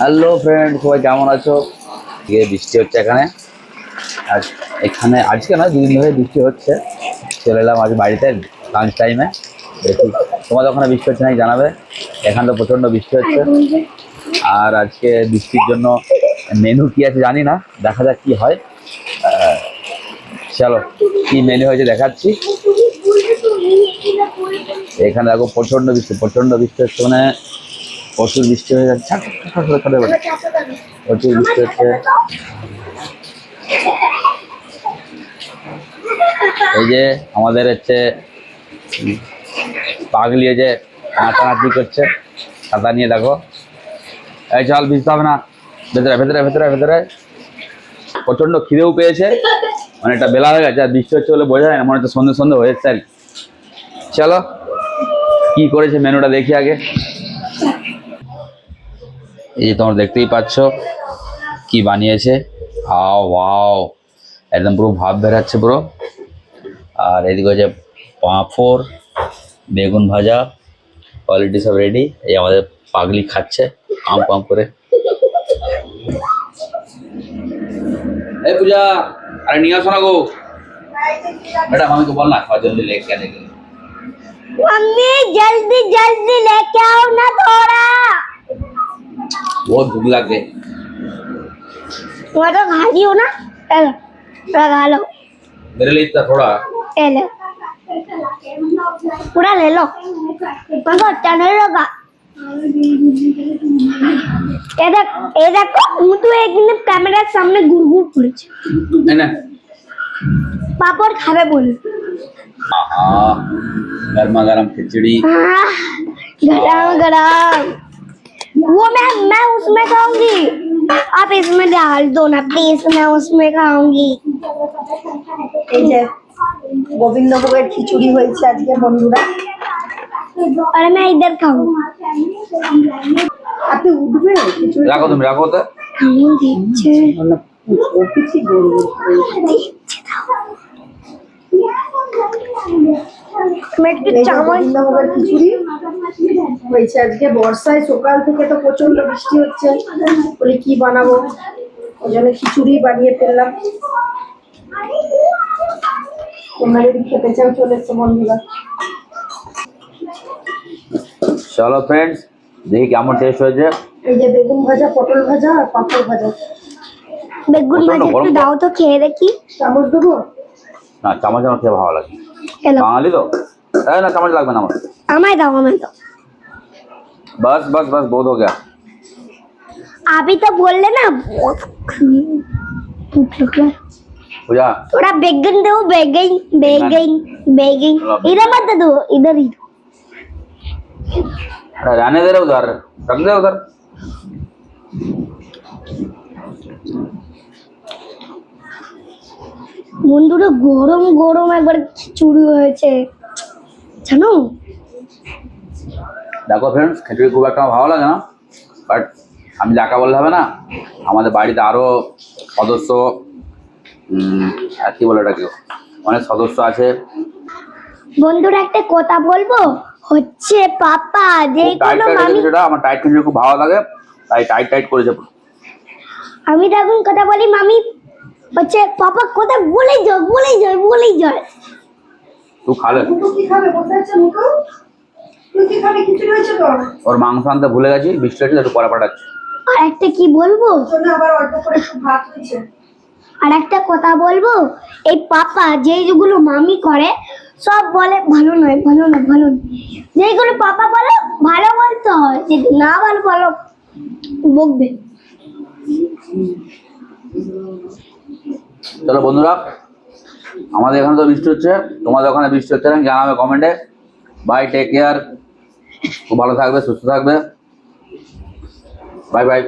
Hello friend সবাই কেমন আছো? আজকে বৃষ্টি হচ্ছে এখানে। আজ এখানে, আজকে না, দুদিন ধরে বৃষ্টি হচ্ছে। চলে এলাম আজ বাড়িতে লাঞ্চ টাইমে তোমাদের ওখানে বৃষ্টি হচ্ছে নাকি জানাবে। এখানে তো প্রচণ্ড বৃষ্টি হচ্ছে। আর আজকে বৃষ্টির জন্য মেনু কি আছে জানি না। দেখা যাক কি হয়। চলো, কি মেনু হয়েছে দেখাচ্ছি। এখানে দেখো, প্রচণ্ড বৃষ্টি প্রচণ্ড বৃষ্টি হচ্ছে। মানে প্রচুর বৃষ্টি হয়ে যাচ্ছে। প্রচুর বৃষ্টি হচ্ছে। এই যে আমাদের হচ্ছে পাগলি যে নাচানাচি করছে ছাতা নিয়ে দেখো। এই চল ভিজতে হবে না। ভেতরে ভেতরে ভেতরে ভেতরে। প্রচণ্ড খিদেও পেয়েছে। মানে একটা বেলা হয়ে গেছে, আর বৃষ্টি হচ্ছে বলে বোঝা যায় না, মনে হচ্ছে সন্ধে সন্ধে হয়ে যাচ্ছে আর চলো, কি করেছে মেনুটা দেখি আগে। এই যে তোমরা দেখতেই পাচ্ছ কি বানিয়েছে আও ওয়াও একদম পুরো ভাব বেরাচ্ছে পুরো আর এদিকে হচ্ছে পাঁপড় বেগুন ভাজা কোয়ালিটি সব রেডি এই আমাদের পাগলি খাচ্ছে আম পাম করে এই পূজা আরে নিয়ে আসো না গো ম্যাডাম আমাকে বল না খাওয়ার জন্য লেগে গেলে मम्मी जल्दी जल्दी लेके आओ ना थोड़ा बहुत भूख लग गई तो खा लियो ना थोड़ा खा लो मेरे लिए इतना थोड़ा ले लो पूरा ले लो मगर चैनल लगा ये देख ये देखो हूं तो एकदम कैमरा सामने गुड़गुड़ पड़े है ना पापड़ खावे बोल आहा गरमा गरम खिचड़ी गरम गरम वो मैं मैं उसमें खाऊंगी आप इसमें डाल दो ना प्लीज मैं उसमें खाऊंगी এই যে গোবিন্দভোগের খিচুড়ি হয়েছে আজকে বন্ধুরা और मैं इधर खाऊंगी আপনি উঠবে খিচুড়ি রাখো তুমি রাখো তো কেমন দিচ্ছে অতিথি গরু আমি একটু এই যে চামচ গোবিন্দভোগের খিচুড়ি হয়েছে আজকে বর্ষায় সকাল থেকে তো প্রচণ্ড বৃষ্টি হচ্ছে। বলি কি বানাবো? ওই জন্য খিচুড়ি বানিয়ে ফেললাম। তোমরা যদি খেতে চাও চলে এসো বন্ধুরা। চলো ফ্রেন্ডস দেখি কেমন টেস্ট হয়েছে। এই যে বেগুন ভাজা পটল ভাজা আর পাঁপড় ভাজা। বেগুন ভাজা একটু দাও তো খেয়ে দেখি। চামচ দেবো? না চামচ আমার খেয়ে ভালো লাগে। বাঙালি তো। এই না চামচ লাগবে না আমার আমায় দাও আমায় দাও बस बस बस बहुत हो गया अभी तो बोल लेना बहुत भूख लग रहा है पूजा थोड़ा बैगन दो बैगन बैगन बैगन इधर मत दो इधर ही दो अरे रहने दे रहे उधर रख दे उधर বন্ধুরা গরম গরম একবার খিচুড়ি হয়েছে জানো দেখো ফ্রেন্ডস খিচুড়ি খুব একটা ভালো লাগে না বাট আমি যাকা বললে হবে না আমাদের বাড়িতে আরও সদস্য আর কি বলে ওটাকে অনেক সদস্য আছে। বন্ধুরা একটা কথা বলব? হচ্ছে পাপা যে কোনো মামি সেটা আমার টাইট খিচুড়ি খুব ভালো লাগে তাই টাইট টাইট করেছে আমি তখন কথা বলি মামি হচ্ছে পাপা কথা বলে যায় বলে যায় বলে যায় তুই খালে কি খাবে? বসে আছে মুটু? তুই কি খাবে? খিচুড়ি হয়েছে তো? ওর মাংস আনতে ভুলে গেছি একটু পাঠাচ্ছি। আর একটা কি বলব? আবার অল্প করে ভাত হয়েছে। আর একটা কথা বলব? এই পাপা যেগুলো মামি করে সব বলে ভালো নয় ভালো না ভালো নয়। যেগুলো পাপা বলে ভালো বলতে হয়। যদি না ভালো বলো। বকবে। চলো বন্ধুরা আমাদের এখানে তো বৃষ্টি হচ্ছে, তোমাদের ওখানে বৃষ্টি হচ্ছে না, জানাবে কমেন্টে বাই টেক কেয়ার খুব ভালো থাকবে, সুস্থ থাকবে। Bye bye